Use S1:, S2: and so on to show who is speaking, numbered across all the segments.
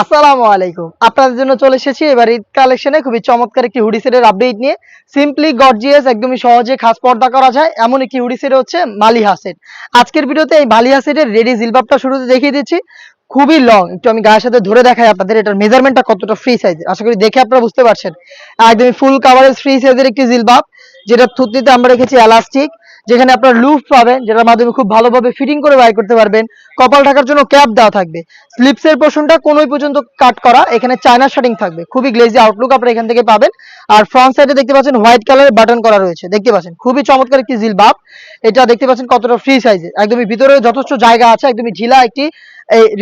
S1: আসসালামু আলাইকুম। আপনাদের জন্য চলে এসেছি এবার ঈদ কালেকশনে খুবই চমৎকার একটি হুডি সেটের আপডেট নিয়ে। সিম্পলি গর্জিয়াস একদমই সহজে খাস পর্দা করা যায়। এমন একটি হুডি সেট হচ্ছে মালিহা সেট। আজকের ভিডিওতে এই মালিহা সেটের রেডি জিলবাবটা শুরুতে দেখিয়ে দিচ্ছি। খুবই লং একটু আমি গায়ের সাথে ধরে দেখাই আপনাদের এটার মেজারমেন্টটা কতটা ফ্রি সাইজের আশা করি দেখে আপনারা বুঝতে পারছেন। একদমই ফুল কাভারেজ ফ্রি সাইজের একটি জিলবাব, যেটা থুতনিতে আমরা রেখেছি এলাস্টিক যেখানে আপনার লুফ পাবেন, যেটার মাধ্যমে খুব ভালোভাবে ফিটিং করে বাই করতে পারবেন। কপাল ঢাকার জন্য ক্যাপ দেওয়া থাকবে। স্লিপসের পোর্শনটা কোনোই পর্যন্ত কাট করা, এখানে চায়না শার্টিং থাকবে। খুবই গ্লেজি আউটলুক আপনারা এখান থেকে পাবেন। আর ফ্রন্ট সাইডে দেখতে পাচ্ছেন হোয়াইট কালারের বাটন করা রয়েছে। দেখতে পাচ্ছেন, খুবই চমৎকার একটি জিলবাব এটা দেখতে পাচ্ছেন কতটা ফ্রি সাইজে একদমই ভিতরে যথেষ্ট জায়গা আছে, একদমই ঢিলা একটি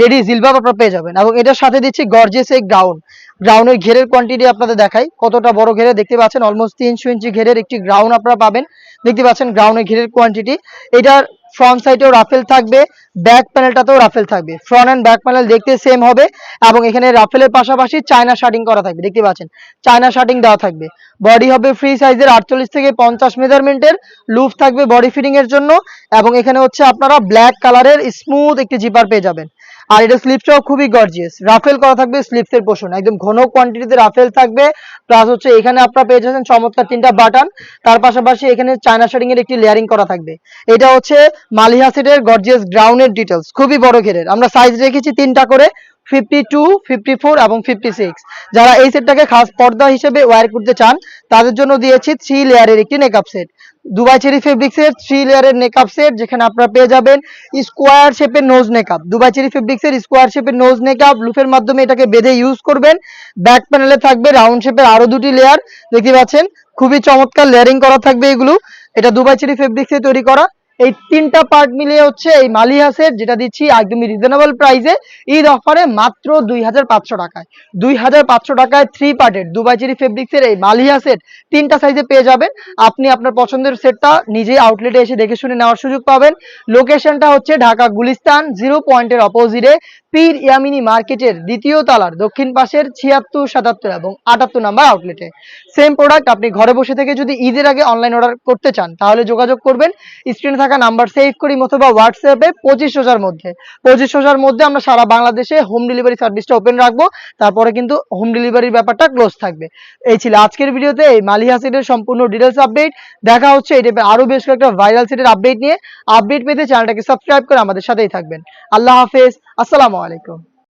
S1: রেডি জিলবাব আপনারা পেয়ে যাবেন। এবং এটার সাথে দিচ্ছি গর্জেস এক গ্রাউন্ড গ্রাউন্ডের ঘেরের কোয়ান্টিটি আপনাদের দেখাই। কতটা বড় ঘেরে দেখতে পাচ্ছেন? অলমোস্ট তিনশো ইঞ্চি ঘেরের একটি গ্রাউন্ড আপনারা পাবেন। দেখতে পাচ্ছেন গ্রাউন্ডের ঘেরের কোয়ান্টিটি এটার ফ্রন্ট সাইডেও রাফেল থাকবে ব্যাক প্যানেলটাতেও রাফেল থাকবে। ফ্রন্ট এন্ড ব্যাক প্যানেল দেখতে সেম হবে এবং এখানে রাফেলের পাশাপাশি চায়না শার্টিং করা থাকবে। দেখতে পাচ্ছেন চায়না শার্টিং দেওয়া থাকবে। বডি হবে ফ্রি সাইজের আটচল্লিশ থেকে পঞ্চাশ মেজারমেন্টের লুফ থাকবে বডি ফিটিং এর জন্য এবং এখানে হচ্ছে আপনারা ব্ল্যাক কালারের স্মুথ একটি জিপার পেয়ে যাবেন। আর এটা স্লিপসটাও খুবই গর্জিয়াস রাফেল করা থাকবে স্লিপসের পোর্শন একদম ঘন কোয়ান্টিটিতে রাফেল থাকবে। প্লাস হচ্ছে এখানে আপনারা পেয়ে যাচ্ছেন চমৎকার তিনটা বাটন তার পাশাপাশি এখানে চায়না শার্টিং এর একটি লেয়ারিং করা থাকবে। এটা হচ্ছে মালিহা সেটের গর্জিয়াস গ্রাউন্ডের ডিটেলস খুবই বড় ঘেরের। আমরা সাইজ রেখেছি তিনটা করে ফিফটি টু ফিফটি ফোর এবং ফিফটি সিক্স যারা এই সেটটাকে খাস পর্দা হিসেবে ওয়্যার করতে চান, তাদের জন্য দিয়েছি থ্রি লেয়ারের একটি neck up set Dubai cherry ফেব্রিক্সের থ্রি লেয়ারের নেকআপ সেট যেখানে আপনারা পেয়ে যাবেন স্কোয়ার শেপের nose neck up Dubai cherry ফেব্রিক্সের স্কোয়ার শেপের নোজ নেকআপ লুফের মাধ্যমে এটাকে বেঁধে ইউজ করবেন। ব্যাক প্যানেলে থাকবে রাউন্ড শেপের আরও দুটি লেয়ার দেখতে পাচ্ছেন, খুবই চমৎকার লেয়ারিং করা থাকবে এগুলো। এটা দুবাই চেরি ফেব্রিক্সে তৈরি করা। এই তিনটা পার্ট মিলিয়ে হচ্ছে এই মালি সেট যেটা দিচ্ছি একদমই রিজনেবল প্রাইসে ঈদ অফারে মাত্র দুই হাজার পাঁচশো টাকায়। দুই হাজার পাঁচশো টাকায় থ্রি পার্টের দুবাই চেরি ফেব্রিক্সের এই মালিহা সেট তিনটা সাইজে পেয়ে যাবেন। আপনি আপনার পছন্দের সেটটা নিজে আউটলেটে এসে দেখে শুনে নেওয়ার সুযোগ পাবেন। লোকেশনটা হচ্ছে ঢাকা গুলিস্তান জিরো পয়েন্টের অপোজিটে পীর ইয়ামিনী মার্কেটের দ্বিতীয় তলার দক্ষিণ পাশের ছিয়াত্তর, সাতাত্তর এবং আটাত্তর নাম্বার আউটলেটে সেম প্রোডাক্ট আপনি ঘরে বসে থেকে যদি ঈদের আগে অনলাইন অর্ডার করতে চান, তাহলে যোগাযোগ করবেন। স্ক্রিনে থাকা নাম্বার সেভ করি অথবা হোয়াটসঅ্যাপে পঁচিশ হাজার মধ্যে। পঁচিশ হাজার মধ্যে আমরা সারা বাংলাদেশে হোম ডেলিভারি সার্ভিসটা ওপেন রাখব। তারপরে কিন্তু হোম ডেলিভারির ব্যাপারটা ক্লোজ থাকবে। এই ছিল আজকের ভিডিওতে এই মালিহা সেটের সম্পূর্ণ ডিটেলস আপডেট দেখা হচ্ছে এই টাইপের আরও বেশ কয়েকটা ভাইরাল সেটের আপডেট নিয়ে। আপডেট পেতে চ্যানেলটাকে সাবস্ক্রাইব করে আমাদের সাথেই থাকবেন। আল্লাহ হাফেজ। আসসালামু আলাইকুম।